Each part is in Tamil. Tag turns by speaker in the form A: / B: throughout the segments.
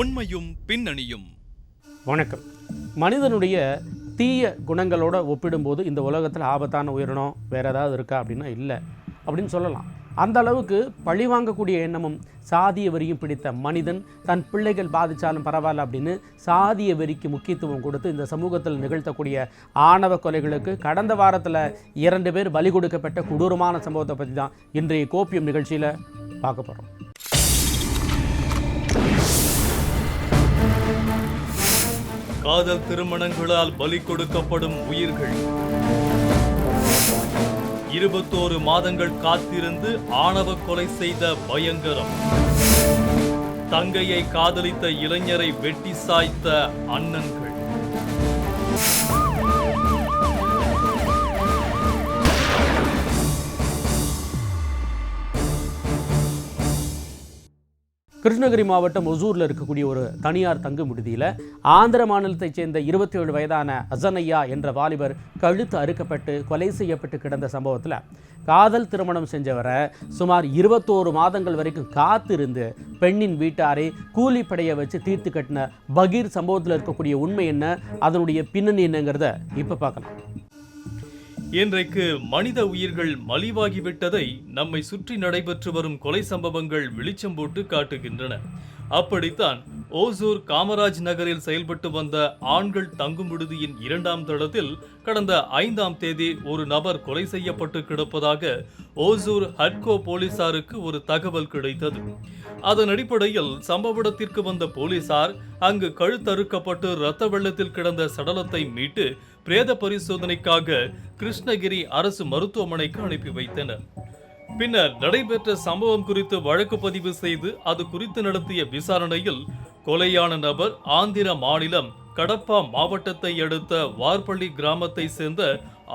A: உண்மையும் பின்னணியும்.
B: வணக்கம். மனிதனுடைய தீய குணங்களோட ஒப்பிடும்போது இந்த உலகத்தில் ஆபத்தான உயிரினம் வேற ஏதாவது இருக்கா அப்படின்னா இல்லை. அப்படின்னு சொல்லலாம். அந்த அளவுக்கு பழி வாங்கக்கூடிய எண்ணமும் சாதிய வெறியும் பிடித்த மனிதன் தன் பிள்ளைகள் பாதித்தாலும் பரவாயில்ல அப்படின்னு சாதிய வெறிக்கு முக்கியத்துவம் கொடுத்து இந்த சமூகத்தில் நிகழ்த்தக்கூடிய ஆணவ கொலைகளுக்கு கடந்த வாரத்தில் இரண்டு பேர் பலி கொடுக்கப்பட்ட கொடூரமான சம்பவத்தை பற்றி தான் இன்றைய கோப்பியம் நிகழ்ச்சியில் பார்க்க போகிறோம்
A: காதல் திருமணங்களால் பலி கொடுக்கப்படும் உயிர்கள். இருபத்தோரு மாதங்கள் காத்திருந்து ஆணவ கொலை செய்த பயங்கரம். தங்கையை காதலித்த இளைஞரை வெட்டி சாய்த்த அண்ணன்கள்.
B: கிருஷ்ணகிரி மாவட்டம் ஒசூரில் இருக்கக்கூடிய ஒரு தனியார் தங்கு விடுதியில் ஆந்திர மாநிலத்தைச் சேர்ந்த இருபத்தி ஏழு வயதான அசனையா என்ற வாலிபர் கழுத்து அறுக்கப்பட்டு கொலை செய்யப்பட்டு கிடந்த சம்பவத்தில் காதல் திருமணம் செஞ்சவரை சுமார் இருபத்தோரு மாதங்கள் வரைக்கும் காத்திருந்து பெண்ணின் வீட்டாரை கூலிப்படையை வச்சு தீர்த்து கட்டின பகீர் சம்பவத்தில் இருக்கக்கூடிய உண்மை என்ன? அதனுடைய பின்னணி என்னங்கிறத இப்போ பார்க்கலாம்.
A: இன்றைக்கு மனித உயிர்கள் மலிவாகிவிட்டதை நம்மை சுற்றி நடைபெற்று வரும் கொலை சம்பவங்கள் வெளிச்சம் போட்டு காட்டுகின்றன. அப்படித்தான் ஓசூர் காமராஜ் நகரில் செயல்பட்டு வந்த ஆண்கள் தங்கும் விடுதியின் இரண்டாம் தளத்தில் கடந்த ஐந்தாம் தேதி ஒரு நபர் கொலை செய்யப்பட்டு கிடப்பதாக ஓசூர் ஹட்கோ போலீசாருக்கு ஒரு தகவல் கிடைத்தது. அதன் அடிப்படையில் சம்பவ இடத்திற்கு வந்த போலீசார் அங்கு கழுத்தறுக்கப்பட்டு இரத்த வெள்ளத்தில் கிடந்த சடலத்தை மீட்டு பிரேத பரிசோதனைக்காக கிருஷ்ணகிரி அரசு மருத்துவமனைக்கு அனுப்பி வைத்தனர். பின்னர் நடைபெற்ற சம்பவம் குறித்து வழக்கு பதிவு செய்து அது குறித்து நடத்திய விசாரணையில் கொலையான நபர் ஆந்திர மாநிலம் கடப்பா மாவட்டத்தை அடுத்த வார்பள்ளி கிராமத்தை சேர்ந்த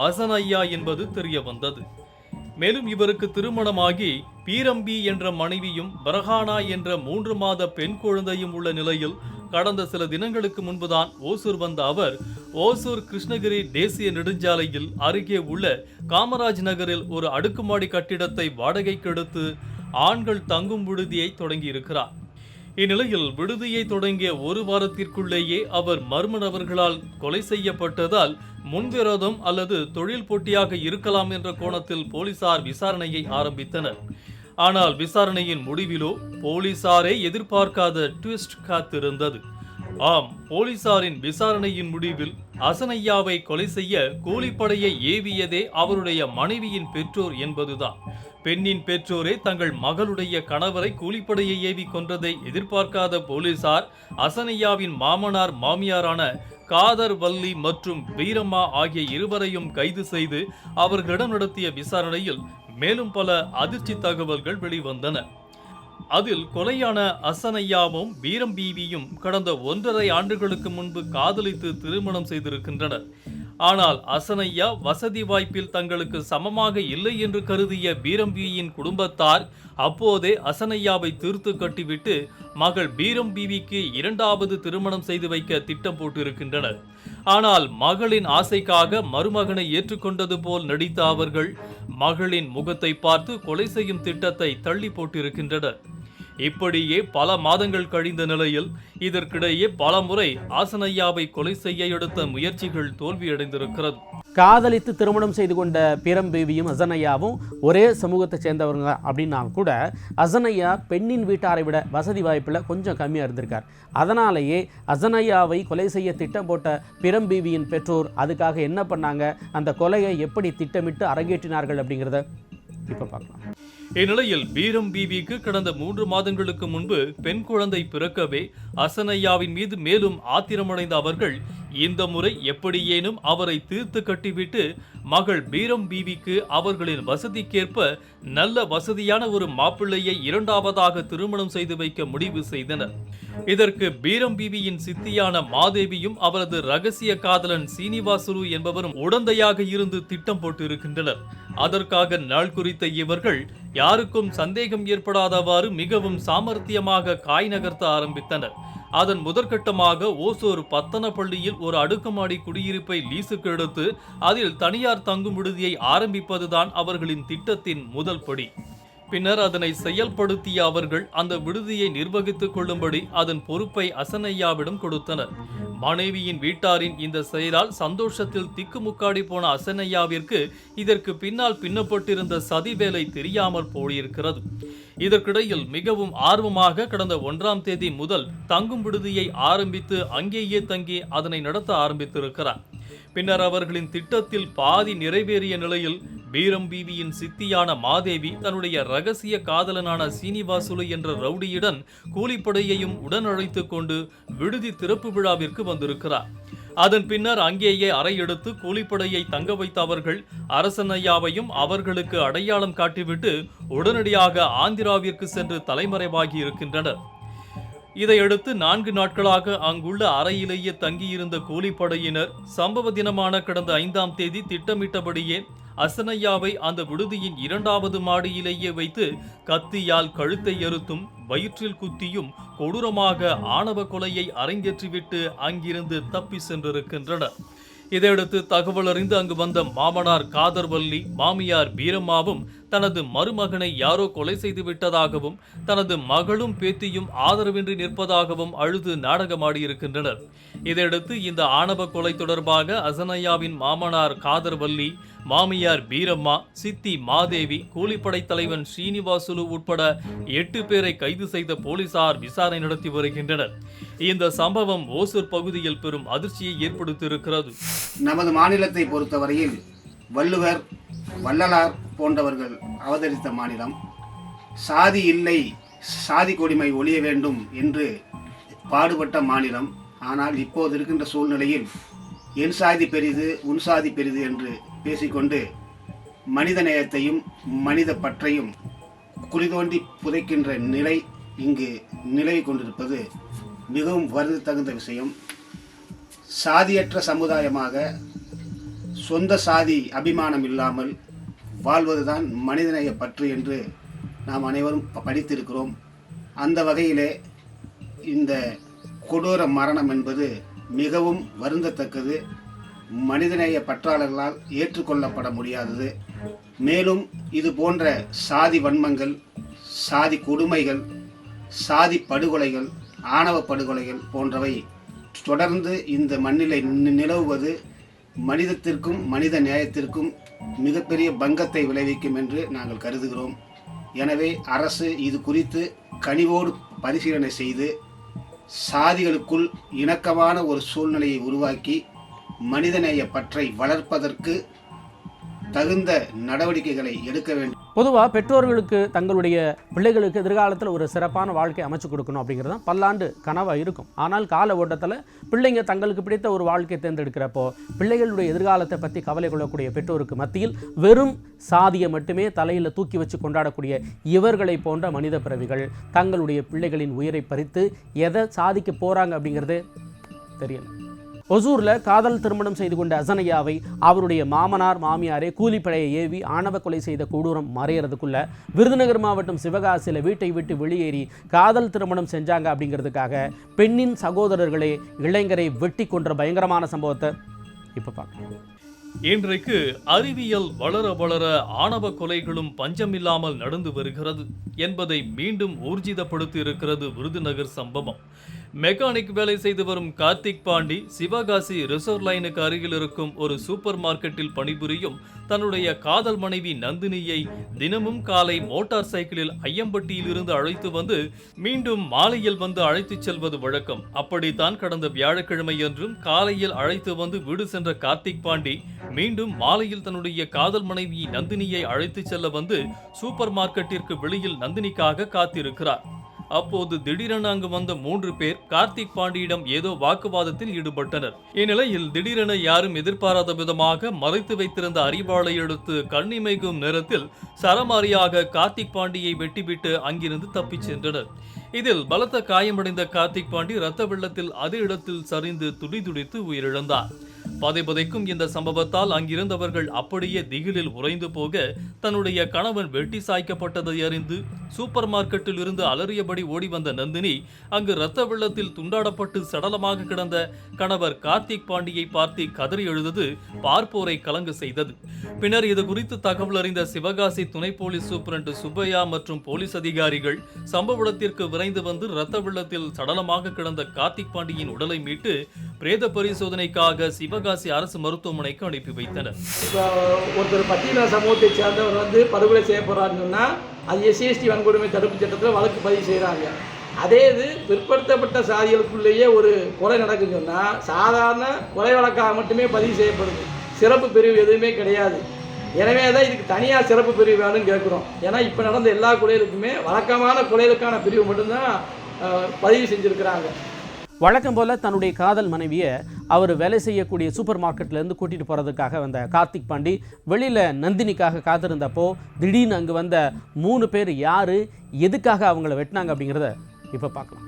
A: அசனையா என்பது தெரிய வந்தது மேலும் இவருக்கு திருமணமாகி பீரம்பி என்ற மனைவியும் பரஹானா என்ற மூன்று மாத பெண் குழந்தையும் உள்ள நிலையில் கடந்த சில தினங்களுக்கு முன்புதான் ஓசூர் வந்த அவர் ஓசூர் கிருஷ்ணகிரி தேசிய நெடுஞ்சாலையில் அருகே உள்ள காமராஜ் நகரில் ஒரு அடுக்குமாடி கட்டிடத்தை வாடகைக்கு எடுத்து ஆண்கள் தங்கும் விடுதியை தொடங்கியிருக்கிறார். இந்நிலையில் விடுதியை தொடங்கிய ஒரு வாரத்திற்குள்ளேயே அவர் மர்ம நபர்களால் கொலை செய்யப்பட்டதால் முன்விரோதம் அல்லது தொழில் போட்டியாக இருக்கலாம் என்ற கோணத்தில் போலீசார் விசாரணையை ஆரம்பித்தனர். ஆனால் விசாரணையின் முடிவிலோ போலீசாரே எதிர்பார்க்காத ட்விஸ்ட் காத்திருந்தது. ஆம் போலீசாரின் விசாரணையின் முடிவில் அசனையாவை கொலை செய்ய கூலிப்படையை ஏவியதே அவருடைய மனைவியின் பெற்றோர் என்பதுதான். பெண்ணின் பெற்றோரே தங்கள் மகளுடைய கணவரை கூலிப்படையை ஏவி கொன்றதை எதிர்பார்க்காத போலீசார் அசனையாவின் மாமனார் மாமியாரான காதர் வள்ளி மற்றும் வீரம்மா ஆகிய இருவரையும் கைது செய்து அவர்களிடம் நடத்திய விசாரணையில் மேலும் பல அதிர்ச்சி தகவல்கள் வெளிவந்தன. அதில் கொலையான அசனையாவும் வீரம் பீவியும் கடந்த ஒன்றரை ஆண்டுகளுக்கு முன்பு காதலித்து திருமணம் செய்திருக்கின்றனர். ஆனால் அசனையா வசதி வாய்ப்பில் தங்களுக்கு சமமாக இல்லை என்று கருதிய பீரம்பியின் குடும்பத்தார் அப்போதே அசனையாவை தீர்த்து கட்டிவிட்டு மகள் பீரம் பீவிக்கு இரண்டாவது திருமணம் செய்து வைக்க திட்டம் போட்டிருக்கின்றனர். ஆனால் மகளின் ஆசைக்காக மருமகனை ஏற்றுக்கொண்டது போல் நடித்த அவர்கள் மகளின் முகத்தை பார்த்து கொலை செய்யும் திட்டத்தை தள்ளி போட்டிருக்கின்றனர். இப்படியே பல மாதங்கள் கழிந்த நிலையில் இதற்கிடையே பல முறை ஆசனையாவை கொலை செய்ய எடுத்த முயற்சிகள் தோல்வியடைந்திருக்கிறது.
B: காதலித்து திருமணம் செய்து கொண்ட பிரம்பேவியும் அசனையாவும் ஒரே சமூகத்தை சேர்ந்தவங்க அப்படின்னா கூட அசனையா பெண்ணின் வீட்டாரை விட வசதி வாய்ப்பில் கொஞ்சம் கம்மியாக இருந்திருக்கார். அதனாலேயே அசனையாவை கொலை செய்ய திட்டம் போட்ட பிரம்பேவியின் பெற்றோர் அதுக்காக என்ன பண்ணாங்க? அந்த கொலையை எப்படி திட்டமிட்டு அரங்கேற்றினார்கள் அப்படிங்கிறத இப்போ பார்க்கலாம்.
A: இந்நிலையில் பீரம் பீவிக்கு கடந்த மூன்று மாதங்களுக்கு முன்பு பெண் குழந்தை பிறக்கவே அசனையாவின் மீது மேலும் ஆத்திரமடைந்த அவர்கள் இந்த முறை எப்படியேனும் அவரை தீர்த்து கட்டிவிட்டு மகள் பீரம் பீவிக்கு அவர்களின் வசதிக்கேற்ப நல்ல வசதியான ஒரு மாப்பிள்ளையை இரண்டாவதாக திருமணம் செய்து வைக்க முடிவு செய்தனர். இதற்கு பீரம் பீவியின் சித்தியான மாதேவியும் அவரது ரகசிய காதலன் சீனிவாசுரு என்பவரும் உடந்தையாக இருந்து திட்டம் போட்டிருக்கின்றனர். அதற்காக நாள் குறித்த இவர்கள் யாருக்கும் சந்தேகம் ஏற்படாதவாறு மிகவும் சாமர்த்தியமாக காய் நகர்த்த ஆரம்பித்தனர். அதன் முதற்கட்டமாக ஓசூர் பத்தனப்பள்ளியில் ஒரு அடுக்குமாடி குடியிருப்பை லீசுக்கு எடுத்து அதில் தனியார் தங்கும் விடுதியை ஆரம்பிப்பதுதான் அவர்களின் திட்டத்தின் முதல் படி. பின்னர் அதனை செயல்படுத்திய அவர்கள் அந்த விடுதியை நிர்வகித்துக் கொள்ளும்படி அதன் பொறுப்பை அசனையாவிடம் கொடுத்தனர். மனைவியின் வீட்டாரின் இந்த செயலால் சந்தோஷத்தில் திக்குமுக்காடி போன அசனையாவிற்கு இதற்கு பின்னால் பின்னப்பட்டிருந்த சதி வேலை தெரியாமல் போயிருக்கிறது. இதற்கிடையில் மிகவும் ஆர்வமாக கடந்த ஒன்றாம் தேதி முதல் தங்கும் விடுதியை ஆரம்பித்து அங்கேயே தங்கி அதனை நடத்த ஆரம்பித்திருக்கிறார். பின்னர் அவர்களின் திட்டத்தில் பாதி நிறைவேறிய நிலையில் பீரம் பீவியின் சித்தியான மாதேவி தன்னுடைய ரகசிய காதலனான சீனிவாசுலு என்ற ரவுடியுடன் கூலிப்படையையும் உடன் அழைத்துக் கொண்டு விடுதி திறப்பு விழாவிற்கு வந்திருக்கிறார். அதன் பின்னர் அங்கேயே அறையெடுத்து கூலிப்படையை தங்க வைத்த அவர்கள் அரசனையாவையும் அவர்களுக்கு அடையாளம் காட்டிவிட்டு உடனடியாக ஆந்திராவிற்கு சென்று தலைமறைவாகி இருக்கின்றனர். இதையடுத்து நான்கு நாட்களாக அங்குள்ள அறையிலேயே தங்கியிருந்த கூலிப்படையினர் சம்பவ தினமான கடந்த ஐந்தாம் தேதி திட்டமிட்டபடியே அசனையாவை அந்த விடுதியின் இரண்டாவது மாடியிலேயே வைத்து கத்தியால் கழுத்தை அறுத்தும் வயிற்றில் குத்தியும் கொடூரமாக ஆணவ கொலையை அரங்கேற்றிவிட்டு அங்கிருந்து தப்பி சென்றிருக்கின்றனர். இதையடுத்து தகவல் அறிந்து அங்கு வந்த மாமனார் காதர்வல்லி மாமியார் பீரம்மாவும் தனது மருமகனை யாரோ கொலை செய்து விட்டதாகவும் தனது மகளும் பேத்தியும் ஆதரவின்றி நிற்பதாகவும் அழுது நாடகமாடியிருக்கின்றனர். இதையடுத்து இந்த ஆணவ கொலை தொடர்பாக அசனையாவின் மாமனார் காதர்வல்லி மாமியார் பீரம்மா சித்தி மாதேவி கூலிப்படை தலைவன் ஸ்ரீனிவாசுலு உட்பட எட்டு பேரை கைது செய்த போலீசார் விசாரணை நடத்தி வருகின்றனர். இந்த சம்பவம் ஓசூர் பகுதியில் பெரும் அதிர்ச்சியை ஏற்படுத்தியிருக்கிறது.
C: நமது மாநிலத்தை பொறுத்தவரையில் வள்ளுவர் வள்ளலார் போன்றவர்கள் அவதரித்த மாநிலம். சாதி இல்லை சாதி கொடுமை ஒழிய வேண்டும் என்று பாடுபட்ட மாநிலம். ஆனால் இப்போது இருக்கின்ற சூழ்நிலையில் என் சாதி பெரிது உன் சாதி பெரிது என்று பேசிக்கொண்டு மனித நேயத்தையும் மனித பற்றையும் குறிதோண்டி புதைக்கின்ற நிலை இங்கு நிலவி கொண்டிருப்பது மிகவும் வருது தகுந்த விஷயம். சாதியற்ற சமுதாயமாக சொந்த சாதி அபிமானம் இல்லாமல் வாழ்வதுதான் மனிதநேய பற்று என்று நாம் அனைவரும் படித்திருக்கிறோம். அந்த வகையிலே இந்த கொடூர மரணம் என்பது மிகவும் வருந்தத்தக்கது. மனிதநேய பற்றாளர்களால் ஏற்றுக்கொள்ளப்பட முடியாதது. மேலும் இது போன்ற சாதி வன்மங்கள் சாதி கொடுமைகள் சாதி படுகொலைகள் ஆணவ படுகொலைகள் போன்றவை தொடர்ந்து இந்த மண்ணிலை நிலவுவது மனிதத்திற்கும் மனித நியாயத்திற்கும் மிகப்பெரிய பங்கத்தை விளைவிக்கும் என்று நாங்கள் கருதுகிறோம். எனவே அரசு இது குறித்து கனிவோடு பரிசீலனை செய்து சாதிகளுக்குள் இணக்கமான ஒரு சூழ்நிலையை உருவாக்கி மனிதநேய பற்றை வளர்ப்பதற்கு தகுந்த நடவடிக்கைகளை எடுக்க வேண்டும்.
B: பொதுவாக பெற்றோர்களுக்கு தங்களுடைய பிள்ளைகளுக்கு எதிர்காலத்தில் ஒரு சிறப்பான வாழ்க்கை அமைச்சு கொடுக்கணும் அப்படிங்கிறது தான் பல்லாண்டு கனவாக இருக்கும். ஆனால் கால ஓட்டத்தில் பிள்ளைங்க தங்களுக்கு பிடித்த ஒரு வாழ்க்கையை தேர்ந்தெடுக்கிறப்போ பிள்ளைகளுடைய எதிர்காலத்தை பற்றி கவலை கொள்ளக்கூடிய பெற்றோருக்கு மத்தியில் வெறும் சாதியை மட்டுமே தலையில் தூக்கி வச்சு கொண்டாடக்கூடிய இவர்களை போன்ற மனித பிறவிகள் தங்களுடைய பிள்ளைகளின் உயிரை பறித்து எதை சாதிக்க போகிறாங்க அப்படிங்கிறது தெரியலை. ஒசூரில் காதல் திருமணம் செய்து கொண்ட அசனையாவை அவருடைய மாமனார் மாமியாரே கூலிப்படையை ஏவி ஆணவ கொலை செய்த கொடூரம் மறையறதுக்குள்ள விருதுநகர் மாவட்டம் சிவகாசியில் வீட்டை விட்டு வெளியேறி காதல் திருமணம் செஞ்சாங்க அப்படிங்கிறதுக்காக பெண்ணின் சகோதரர்களே இளைஞரை வெட்டி கொன்ற பயங்கரமான சம்பவத்தை இப்போ பார்க்கலாம்.
A: இன்றைக்கு அறிவியல் வளர வளர ஆணவ கொலைகளும் பஞ்சமில்லாமல் நடந்து வருகிறது என்பதை மீண்டும் ஊர்ஜிதப்படுத்தி இருக்கிறது விருதுநகர் சம்பவம். மெக்கானிக் வேலை செய்து வரும் கார்த்திக் பாண்டி சிவகாசி ரிசர்வ் லைனுக்கு அருகில் இருக்கும் ஒரு சூப்பர் மார்க்கெட்டில் பணிபுரியும் தன்னுடைய காதல் மனைவி நந்தினியை தினமும் காலை மோட்டார் சைக்கிளில் ஐயம்பட்டியில் இருந்து அழைத்து வந்து மீண்டும் மாலையில் வந்து அழைத்துச் செல்வது வழக்கம். அப்படித்தான் கடந்த வியாழக்கிழமை என்றும் காலையில் அழைத்து வந்து வீடு சென்ற கார்த்திக் பாண்டி மீண்டும் மாலையில் தன்னுடைய காதல் மனைவி நந்தினியை அழைத்துச் செல்ல வந்து சூப்பர் மார்க்கெட்டிற்கு வெளியில் நந்தினிக்காக காத்திருக்கிறார். அப்போது திடீரென அங்கு வந்த மூன்று பேர் கார்த்திக் பாண்டியிடம் ஏதோ வாக்குவாதத்தில் ஈடுபட்டனர். இந்நிலையில் திடீரென யாரும் எதிர்பாராத விதமாக மறைத்து வைத்திருந்த அறிவாளை எடுத்து கண்ணிமைக்கும் நேரத்தில் சரமாரியாக கார்த்திக் பாண்டியை வெட்டிவிட்டு அங்கிருந்து தப்பிச் சென்றனர். இதில் பலத்த காயமடைந்த கார்த்திக் பாண்டி இரத்த வெள்ளத்தில் அதே இடத்தில் சரிந்து துடிதுடித்து உயிரிழந்தார். பதைபதைக்கும் இந்த சம்பவத்தால் அங்கிருந்தவர்கள் அப்படியே திகிலில் உறைந்து போக தன்னுடைய கணவன் வெட்டி சாய்க்கப்பட்டதை அறிந்து சூப்பர் மார்க்கெட்டில் இருந்து அலறியபடி ஓடி வந்த நந்தினி அங்கு இரத்த வெள்ளத்தில் துண்டாடப்பட்டு சடலமாக கிடந்த கணவர் கார்த்திக் பாண்டியை பார்த்து கதறி எழுதது பார்ப்போரை கலங்கு செய்தது. பின்னர் இது குறித்து தகவல் அறிந்த சிவகாசி துணை போலீஸ் சூப்பரண்டு சுப்பையா மற்றும் போலீஸ் அதிகாரிகள் சம்பவ இடத்திற்கு விரைந்து வந்து இரத்த வெள்ளத்தில் சடலமாக கிடந்த கார்த்திக் பாண்டியின் உடலை மீட்டு பிரேத பரிசோதனைக்காக சிவகாசி அரசு மருத்துவமனைக்கு அனுப்பி வைத்தனர்.
D: ஒருத்தர் பட்டியல சமூகத்தை சேர்ந்தவர் வந்து படுகொலை செய்யப்படுறாருன்னு சொன்னால் அது எஸ்சிஎஸ்டி வன்கொடுமை தடுப்பு சட்டத்தில் வழக்கு பதிவு செய்கிறாங்க அதே இது பிற்படுத்தப்பட்ட சாதிகளுக்குள்ளேயே ஒரு கொலை நடக்குதுன்னு சொன்னால் சாதாரண கொலை வழக்காக மட்டுமே பதிவு செய்யப்படுது. சிறப்பு பிரிவு எதுவுமே கிடையாது. எனவே தான் இதுக்கு தனியாக சிறப்பு பிரிவு வேணும்னு கேட்குறோம். ஏன்னா இப்போ நடந்த எல்லா கொலைகளுக்குமே வழக்கமான கொலைகளுக்கான பிரிவு மட்டும்தான் பதிவு செஞ்சுருக்கிறாங்க.
B: வழக்கம் போல் தன்னுடைய காதல் மனைவியை அவர் வேலை செய்யக்கூடிய சூப்பர் மார்க்கெட்லேருந்து கூட்டிகிட்டு போகிறதுக்காக வந்த கார்த்திக் பாண்டி வெளியில் நந்தினிக்காக காத்திருந்தப்போ திடீர்னு அங்கே வந்த மூணு பேர் யார் எதுக்காக அவங்கள வெட்டினாங்க அப்படிங்கிறத இப்போ பார்க்கலாம்.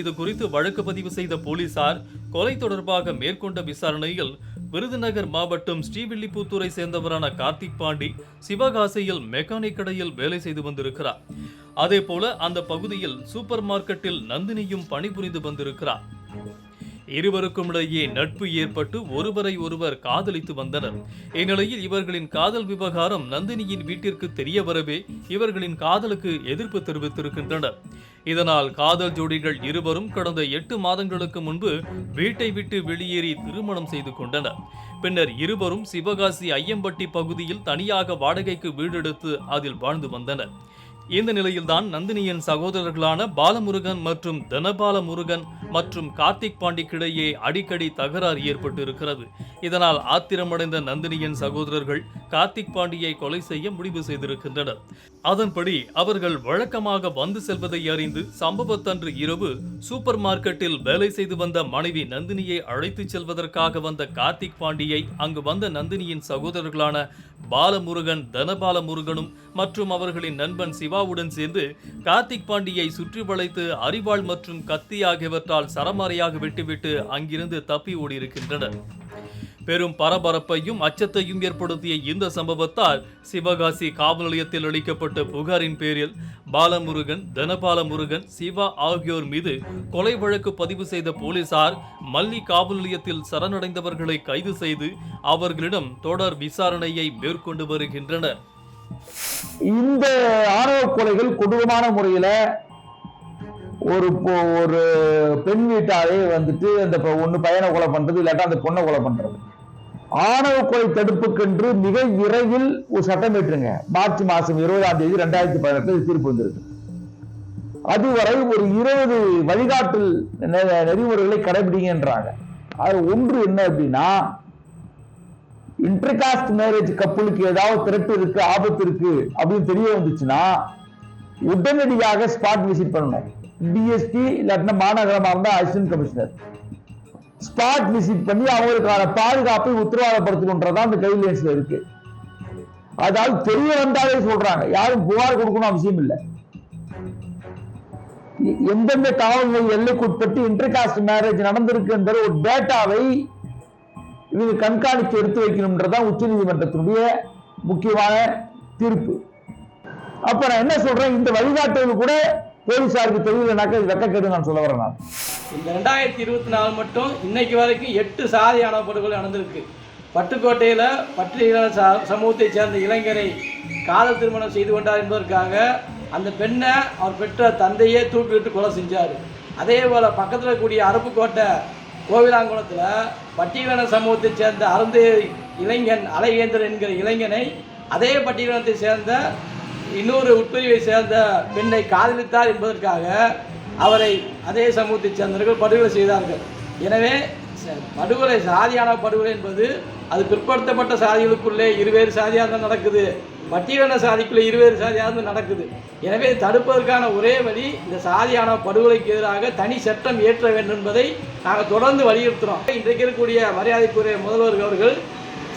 A: இது குறித்து வழக்கு பதிவு செய்த போலீசார் கொலை தொடர்பாக மேற்கொண்ட விசாரணையில் விருதுநகர் மாவட்டம் ஸ்ரீவில்லிபுத்தூரை சேர்ந்தவரான கார்த்திக் பாண்டி சிவகாசியில் மெக்கானிக் கடையில் வேலை செய்து வந்திருக்கிறார். அதே போல அந்த பகுதியில் சூப்பர் மார்க்கெட்டில் நந்தினியும் பணிபுரிந்து வந்திருக்கிறார். இருவருக்கும் இடையே நட்பு ஏற்பட்டு ஒருவரை ஒருவர் காதலித்து வந்தனர். இந்நிலையில் இவர்களின் காதல் விவகாரம் நந்தினியின் வீட்டிற்கு தெரிய வரவே இவர்களின் காதலுக்கு எதிர்ப்பு தெரிவித்திருக்கின்றனர். இதனால் காதல் ஜோடிகள் இருவரும் கடந்த எட்டு மாதங்களுக்கு முன்பு வீட்டை விட்டு வெளியேறி திருமணம் செய்து கொண்டனர். பின்னர் இருவரும் சிவகாசி ஐயம்பட்டி பகுதியில் தனியாக வாடகைக்கு வீடெடுத்து அதில் வாழ்ந்து வந்தனர். இந்த நிலையில்தான் நந்தினியின் சகோதரர்களான பாலமுருகன் மற்றும் தனபால முருகன் மற்றும் கார்த்திக் பாண்டிக்கிடையே அடிக்கடி தகராறு ஏற்பட்டு இருக்கிறது இதனால் ஆத்திரமடைந்த நந்தினியின் சகோதரர்கள் கார்த்திக் பாண்டியை கொலை செய்ய முடிவு செய்திருக்கின்றனர். அதன்படி அவர்கள் வழக்கமாக வந்து செல்வதை அறிந்து சம்பவத்தன்று இரவு சூப்பர் மார்க்கெட்டில் வேலை செய்து வந்த மனைவி நந்தினியை அழைத்துச் செல்வதற்காக வந்த கார்த்திக் பாண்டியை அங்கு வந்த நந்தினியின் சகோதரர்களான பாலமுருகன் தனபால முருகனும் மற்றும் அவர்களின் நண்பன் சிவாவுடன் சேர்ந்து கார்த்திக் பாண்டியை சுற்றி வளைத்து அரிவாள் மற்றும் கத்தி ஆகியவற்றால் சரமாரியாக விட்டுவிட்டு அங்கிருந்து தப்பி ஓடியிருக்கின்றனர். பெரும் பரபரப்பையும் அச்சத்தையும் ஏற்படுத்திய இந்த சம்பவத்தால் சிவகாசி காவல் நிலையத்தில் அளிக்கப்பட்ட புகாரின் பேரில் பாலமுருகன் தனபால முருகன் சிவா ஆகியோர் மீது கொலை வழக்கு பதிவு செய்த போலீசார் மல்லி காவல் நிலையத்தில் சரணடைந்தவர்களை கைது செய்து அவர்களிடம் தொடர் விசாரணையை மேற்கொண்டு வருகின்றனர்.
E: இந்த ஆணவ கொலைகள் கொடூரமான முறையில் ஒரு ஒரு பெண் வீட்டாரே வந்துட்டு அந்த ஒன்று பையனை கொலை பண்ணுறது இல்லாட்டா அந்த பொண்ணை கொலை பண்ணுறது ஆணவ கொலை தடுப்புக்கென்று மிக விரைவில் ஒரு சட்டம் ஏற்றுங்க. மார்ச் மாசம் இருபதாம் தேதி ரெண்டாயிரத்தி பதினெட்டு தீர்ப்பு வந்திருக்கு. அதுவரை ஒரு இருபது வழிகாட்டல் நெறிமுறைகளை கடைபிடிங்கன்றாங்க. அது ஒன்று என்ன அப்படின்னா இன்டர்காஸ்ட் மேரேஜ் கப்பலுக்கு ஏதாவது திரட்டு இருக்கு ஆபத்து இருக்கு அப்படின்னு தெரிய வந்துச்சுன்னா உடனடியாக ஸ்பாட் விசிட் பண்ணணும். டிஎஸ்பி இல்லாட்டினா மாநகரமா இருந்தால் அசிஸ்டன்ட் கமிஷனர் ஸ்பாட் விசிட் பண்ணி அவங்களுக்கான பாதுகாப்பை உத்தரவாதப்படுத்தணுன்றதான் அந்த கைட்லைன்ஸ்ல இருக்கு. அதாவது தெரிய வந்தாலே சொல்றாங்க. யாரும் புகார் கொடுக்கணும் அவசியம் இல்லை. எ- எந்தெந்த தகவல்கள் எல்லைக்குட்பட்டு இன்டர்காஸ்ட் மேரேஜ் நடந்திருக்கு என்ற ஒரு டேட்டாவை இவங்க கண்காணித்து எடுத்து வைக்கணும்ன்றதான் உச்ச நீதிமன்றத்தினுடைய முக்கியமான தீர்ப்பு. அப்ப நான் என்ன சொல்றேன்? இந்த வழிகாட்டுவது கூட போலீசாருக்கு தெரியலனாக்க இது வெக்கக்கேடு நான் சொல்ல வரேன் நான்.
D: இந்த ரெண்டாயிரத்தி இருபத்தி நாலு மட்டும் இன்னைக்கு வரைக்கும் எட்டு சாதியான படுகொலை நடந்திருக்கு. பட்டுக்கோட்டையில் பட்டியல சமூகத்தைச் சேர்ந்த இளைஞரை காதல் திருமணம் செய்து கொண்டார் என்பதற்காக அந்த பெண்ணை அவர் பெற்ற தந்தையே தூக்கிவிட்டு கொலை செஞ்சார். அதே போல் பக்கத்தில் கூடிய அரப்புக்கோட்டை கோவிலாங்குளத்தில் பட்டியலின சமூகத்தைச் சேர்ந்த அருந்தே இளைஞன் அலைகேந்திரன் என்கிற இளைஞனை அதே பட்டியலினத்தை சேர்ந்த இன்னொரு உட்பிரிவை சேர்ந்த பெண்ணை காதலித்தார் என்பதற்காக அவரை அதே சமூகத்தைச் சேர்ந்தவர்கள் படுகொலை செய்தார்கள். எனவே படுகொலை சாதியான படுகொலை என்பது அது பிற்படுத்தப்பட்ட சாதிகளுக்குள்ளே இருவேறு சாதியாக தான் நடக்குது. பட்டியலின சாதிக்குள்ளே இருவேறு சாதியாக தான் நடக்குது. எனவே தடுப்பதற்கான ஒரே வழி இந்த சாதியான படுகொலைக்கு எதிராக தனி சட்டம் இயற்ற வேண்டும் என்பதை நாங்கள் தொடர்ந்து வலியுறுத்துகிறோம் இன்றைக்கு இருக்கக்கூடிய மரியாதைக்குரிய முதல்வர் அவர்கள்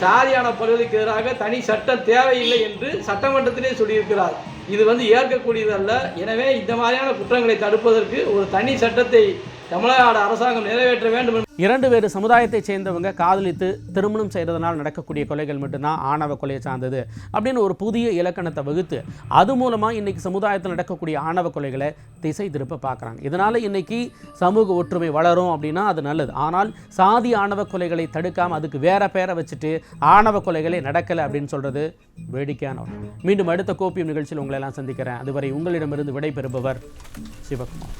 D: சாதியான படுகொலைக்கு எதிராக தனி சட்டம் தேவையில்லை என்று சட்டமன்றத்திலே சொல்லியிருக்கிறார். இது வந்து ஏற்கக்கூடியதல்ல. எனவே இந்த மாதிரியான குற்றங்களை தடுப்பதற்கு ஒரு தனி சட்டத்தை தமிழ்நாடு அரசாங்கம் நிறைவேற்ற வேண்டும்
B: இரண்டு வேறு சமுதாயத்தைச் சேர்ந்தவங்க காதலித்து திருமணம் செய்கிறதுனால நடக்கக்கூடிய கொலைகள் மட்டும்தான் ஆணவ கொலையை சார்ந்தது அப்படின்னு ஒரு புதிய இலக்கணத்தை வகுத்து அது மூலமாக இன்னைக்கு சமுதாயத்தில் நடக்கக்கூடிய ஆணவ கொலைகளை திசை திருப்ப பார்க்குறாங்க. இதனால் இன்னைக்கு சமூக ஒற்றுமை வளரும் அப்படின்னா அது நல்லது. ஆனால் சாதி ஆணவ கொலைகளை தடுக்காமல் அதுக்கு வேற பேரை வச்சுட்டு ஆணவ கொலைகளை நடக்கலை அப்படின்னு சொல்கிறது வேடிக்கையான மீண்டும் அடுத்த கோப்பியம் நிகழ்ச்சியில் உங்களை எல்லாம் சந்திக்கிறேன். அதுவரை உங்களிடமிருந்து விடைபெறுபவர் சிவகுமார்.